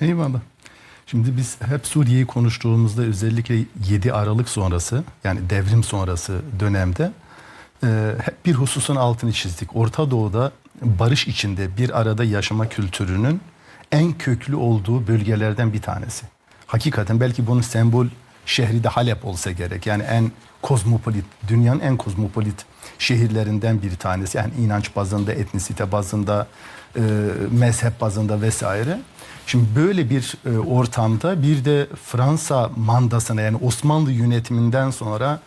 Eyvallah. Şimdi biz hep Suriye'yi konuştuğumuzda özellikle 7 Aralık sonrası yani devrim sonrası dönemde e, hep bir hususun altını çizdik. Orta Doğu'da barış içinde bir arada yaşama kültürünün en köklü olduğu bölgelerden bir tanesi. Hakikaten belki bunun sembol şehri de Halep olsa gerek. Yani en kozmopolit, dünyanın en kozmopolit şehirlerinden bir tanesi. Yani inanç bazında, etnisite bazında, e, mezhep bazında vesaire. Şimdi böyle bir e, ortamda bir de Fransa mandasına yani Osmanlı yönetiminden sonra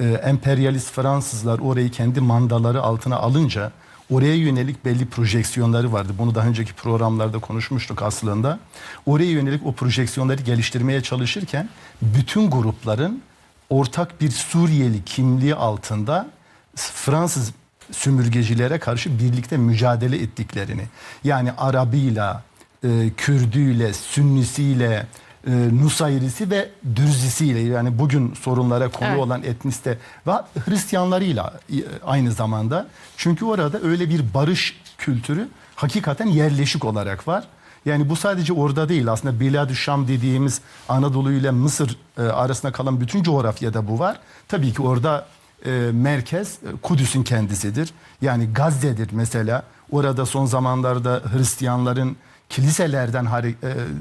e, emperyalist Fransızlar orayı kendi mandaları altına alınca oraya yönelik belli projeksiyonları vardı. Bunu daha önceki programlarda konuşmuştuk aslında. Oraya yönelik o projeksiyonları geliştirmeye çalışırken bütün grupların ortak bir Suriyeli kimliği altında Fransız sömürgecilere karşı birlikte mücadele ettiklerini yani Arabıyla, e, Kürdüyle, Sünnisiyle, e, Nusayrisi ve Dürzisiyle yani bugün sorunlara konu Evet. olan etniste ve Hristiyanlarıyla e, aynı zamanda. Çünkü orada öyle bir barış kültürü hakikaten yerleşik olarak var. Yani bu sadece orada değil aslında Biladü Şam dediğimiz Anadolu ile Mısır e, arasında kalan bütün coğrafyada bu var. Tabii ki orada e, merkez e, Kudüs'ün kendisidir. Yani Gazze'dir mesela. Orada son zamanlarda Hristiyanların kiliselerden e,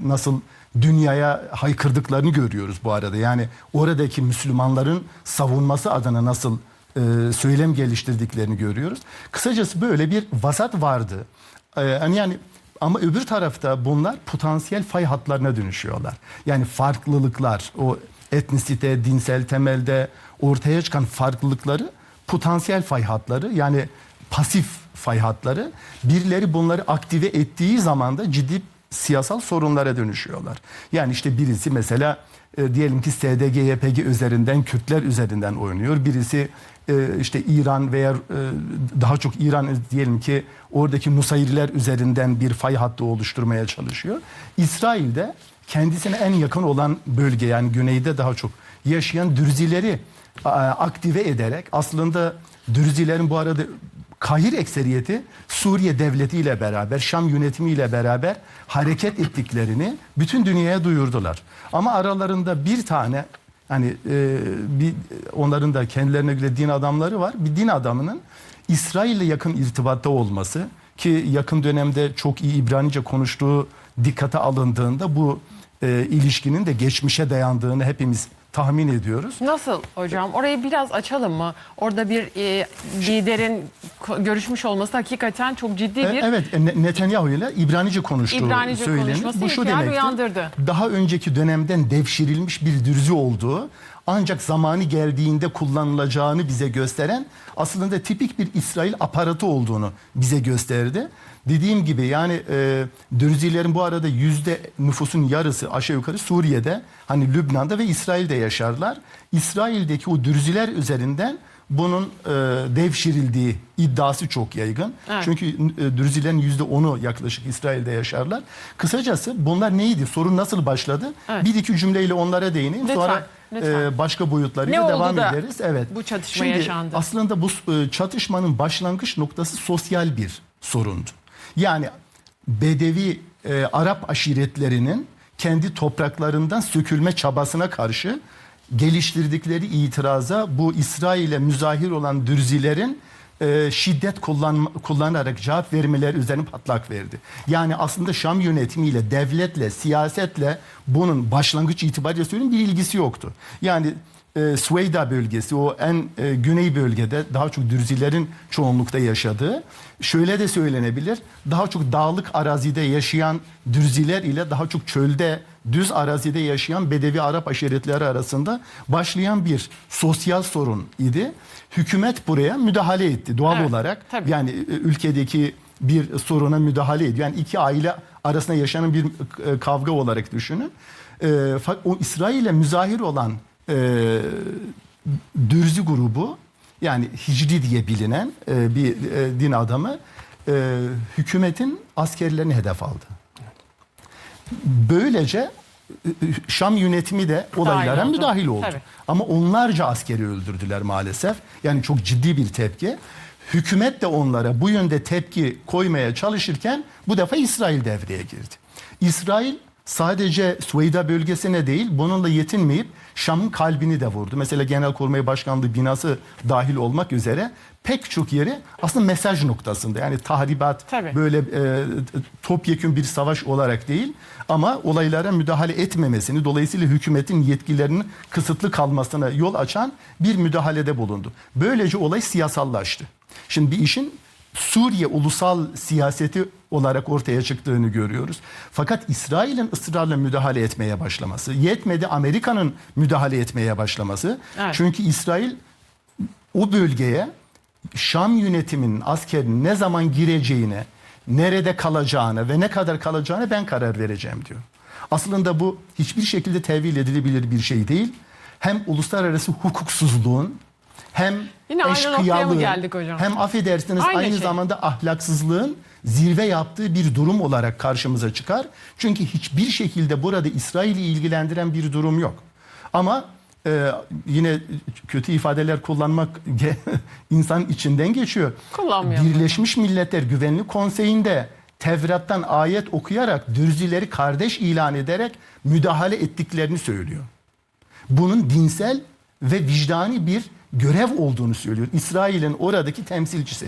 nasıl dünyaya haykırdıklarını görüyoruz bu arada. Yani oradaki Müslümanların savunması adına nasıl e, söylem geliştirdiklerini görüyoruz. Kısacası böyle bir vasat vardı. E, hani yani ama öbür tarafta bunlar potansiyel fay hatlarına dönüşüyorlar. Yani farklılıklar, o etnisite, dinsel temelde ortaya çıkan farklılıkları potansiyel fay hatları yani pasif fay hatları birileri bunları aktive ettiği zaman da ciddi siyasal sorunlara dönüşüyorlar. Yani işte birisi mesela e, diyelim ki SDG, YPG üzerinden Kürtler üzerinden oynuyor. Birisi e, işte İran veya e, daha çok İran diyelim ki oradaki Nusayriler üzerinden bir fay hattı oluşturmaya çalışıyor. İsrail'de kendisine en yakın olan bölge yani güneyde daha çok yaşayan Dürzileri aktive ederek aslında Dürzilerin bu arada Kahir ekseriyeti Suriye devletiyle beraber, Şam yönetimiyle beraber hareket ettiklerini bütün dünyaya duyurdular. Ama aralarında bir tane hani e, bir onların da kendilerine göre din adamları var. Bir din adamının İsrail'le yakın irtibatta olması ki yakın dönemde çok iyi İbranice konuştuğu dikkate alındığında bu e, ilişkinin de geçmişe dayandığını hepimiz tahmin ediyoruz. Nasıl hocam? Orayı biraz açalım mı? Orada bir e, liderin görüşmüş olması hakikaten çok ciddi E, bir... Evet e, Ne- Netanyahu ile İbranice konuştuğu İbranice söylenir. konuşması Bu şu demektir. uyandırdı. Daha önceki dönemden devşirilmiş bir dürzi olduğu ancak zamanı geldiğinde kullanılacağını bize gösteren aslında tipik bir İsrail aparatı olduğunu bize gösterdi. Dediğim gibi yani e, Dürzilerin bu arada yüzde nüfusun yarısı aşağı yukarı Suriye'de hani Lübnan'da ve İsrail'de yaşarlar. İsrail'deki o Dürziler üzerinden bunun e, devşirildiği iddiası çok yaygın. Evet. Çünkü e, Dürzilerin yüzde onu yaklaşık İsrail'de yaşarlar. Kısacası bunlar neydi? Sorun nasıl başladı? Evet. Bir iki cümleyle onlara değineyim. Lütfen, Sonra lütfen. e, başka boyutlarıyla Ne devam da ederiz. Evet. bu çatışma Şimdi, yaşandı? Aslında bu e, çatışmanın başlangıç noktası sosyal bir sorundu. Yani Bedevi e, Arap aşiretlerinin kendi topraklarından sökülme çabasına karşı geliştirdikleri itiraza bu İsrail'e müzahir olan dürzilerin e, şiddet kullan, kullanarak cevap vermeleri üzerine patlak verdi. Yani aslında Şam yönetimiyle, devletle, siyasetle bunun başlangıç itibariyle söyleyeyim bir ilgisi yoktu. Yani e, Süveyda bölgesi o en e, güney bölgede daha çok Dürzilerin çoğunlukta yaşadığı şöyle de söylenebilir daha çok dağlık arazide yaşayan Dürziler ile daha çok çölde düz arazide yaşayan Bedevi Arap aşiretleri arasında başlayan bir sosyal sorun idi. Hükümet buraya müdahale etti doğal Evet, olarak. tabii. Yani e, ülkedeki bir soruna müdahale ediyor. Yani iki aile arasında yaşanan bir e, kavga olarak düşünün. E, o İsrail'e müzahir olan e, Dürzi grubu yani Hicri diye bilinen e, bir e, din adamı e, hükümetin askerlerini hedef aldı. Böylece e, Şam yönetimi de olaylara oldu. müdahil oldu. Tabii. Ama onlarca askeri öldürdüler maalesef. Yani çok ciddi bir tepki. Hükümet de onlara bu yönde tepki koymaya çalışırken bu defa İsrail devreye girdi. İsrail sadece Süveyda bölgesine değil bununla yetinmeyip Şam'ın kalbini de vurdu. Mesela Genelkurmay Başkanlığı binası dahil olmak üzere pek çok yeri aslında mesaj noktasında. Yani tahribat Tabii. böyle e, topyekün bir savaş olarak değil ama olaylara müdahale etmemesini dolayısıyla hükümetin yetkilerinin kısıtlı kalmasına yol açan bir müdahalede bulundu. Böylece olay siyasallaştı. Şimdi bir işin Suriye ulusal siyaseti olarak ortaya çıktığını görüyoruz. Fakat İsrail'in ısrarla müdahale etmeye başlaması, yetmedi Amerika'nın müdahale etmeye başlaması. Evet. Çünkü İsrail o bölgeye Şam yönetiminin askerin ne zaman gireceğine, nerede kalacağına ve ne kadar kalacağına ben karar vereceğim diyor. Aslında bu hiçbir şekilde tevil edilebilir bir şey değil. Hem uluslararası hukuksuzluğun hem Yine eşkıyalığın geldik hocam? hem affedersiniz Aynı aynı şey. zamanda ahlaksızlığın zirve yaptığı bir durum olarak karşımıza çıkar. Çünkü hiçbir şekilde burada İsrail'i ilgilendiren bir durum yok. Ama e, yine kötü ifadeler kullanmak insan içinden geçiyor. Birleşmiş Milletler Güvenlik Konseyi'nde Tevrat'tan ayet okuyarak dürzileri kardeş ilan ederek müdahale ettiklerini söylüyor bunun dinsel ve vicdani bir görev olduğunu söylüyor. İsrail'in oradaki temsilcisi.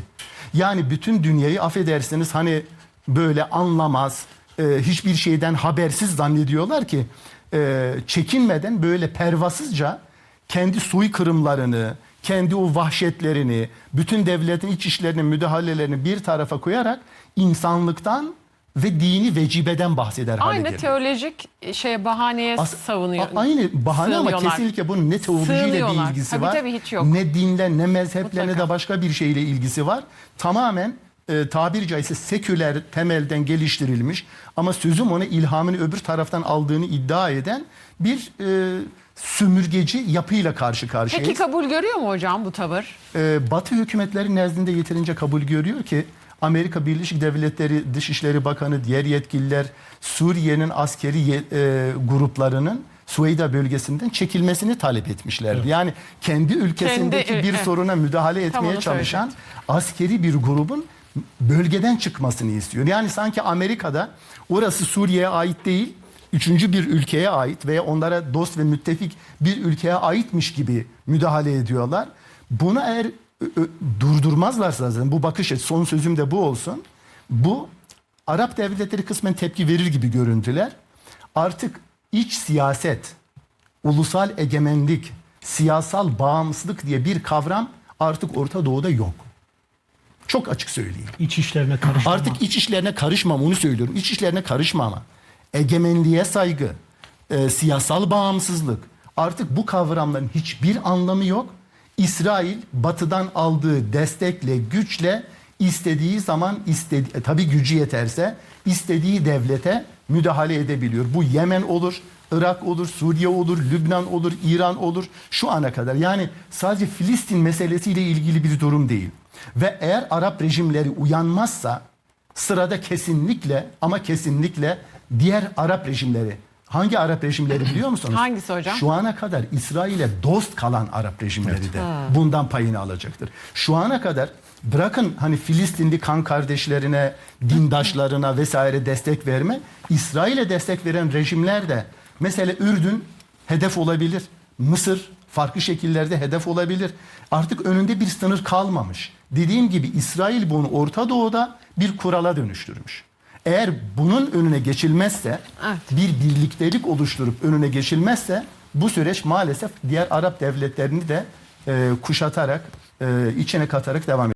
Yani bütün dünyayı affedersiniz hani böyle anlamaz, e, hiçbir şeyden habersiz zannediyorlar ki e, çekinmeden böyle pervasızca kendi soykırımlarını, kendi o vahşetlerini, bütün devletin iç işlerine müdahalelerini bir tarafa koyarak insanlıktan ve dini vecibeden bahseder hale Aynı geliyor. teolojik şey bahaneye As- savunuyor. A- Aynı bahane ama sığınıyorlar. kesinlikle bunun ne teolojiyle bir Sığınıyorlar. ilgisi Tabii var. tabii hiç yok. Ne dinle ne mezheple ne Mutlaka. de başka bir şeyle ilgisi var. Tamamen e, tabiri caizse seküler temelden geliştirilmiş ama sözüm ona ilhamını öbür taraftan aldığını iddia eden bir e, sömürgeci yapıyla karşı karşıyayız. Peki kabul görüyor mu hocam bu tavır? Ee, Batı hükümetleri nezdinde yeterince kabul görüyor ki Amerika Birleşik Devletleri Dışişleri Bakanı, diğer yetkililer Suriye'nin askeri ye- e, gruplarının Süveyda bölgesinden çekilmesini talep etmişlerdi. Yani kendi ülkesindeki Kendi, bir evet. soruna müdahale etmeye çalışan askeri bir grubun bölgeden çıkmasını istiyor. Yani sanki Amerika'da orası Suriye'ye ait değil, üçüncü bir ülkeye ait veya onlara dost ve müttefik bir ülkeye aitmiş gibi müdahale ediyorlar. Bunu eğer durdurmazlarsa zaten bu bakış açısı, son sözüm de bu olsun. Bu Arap devletleri kısmen tepki verir gibi görüntüler. Artık iç siyaset, ulusal egemenlik, siyasal bağımsızlık diye bir kavram artık Orta Doğu'da yok. Çok açık söyleyeyim. İç işlerine karıştırma. Artık iç işlerine karışmam onu söylüyorum. İç işlerine karışmama. Egemenliğe saygı, e, siyasal bağımsızlık. Artık bu kavramların hiçbir anlamı yok. İsrail batıdan aldığı destekle, güçle istediği zaman istedi e, tabii gücü yeterse istediği devlete müdahale edebiliyor. Bu Yemen olur, Irak olur, Suriye olur, Lübnan olur, İran olur şu ana kadar. Yani sadece Filistin meselesiyle ilgili bir durum değil. Ve eğer Arap rejimleri uyanmazsa sırada kesinlikle ama kesinlikle diğer Arap rejimleri hangi Arap rejimleri biliyor musunuz? Hangisi hocam? Şu ana kadar İsrail'e dost kalan Arap rejimleri de bundan payını alacaktır. Şu ana kadar bırakın hani Filistinli kan kardeşlerine, dindaşlarına vesaire destek verme, İsrail'e destek veren rejimler de mesela Ürdün hedef olabilir. Mısır farklı şekillerde hedef olabilir. Artık önünde bir sınır kalmamış. Dediğim gibi İsrail bunu Orta Doğu'da bir kurala dönüştürmüş. Eğer bunun önüne geçilmezse, Evet. bir birliktelik oluşturup önüne geçilmezse bu süreç maalesef diğer Arap devletlerini de e, kuşatarak, e, içine katarak devam edecek.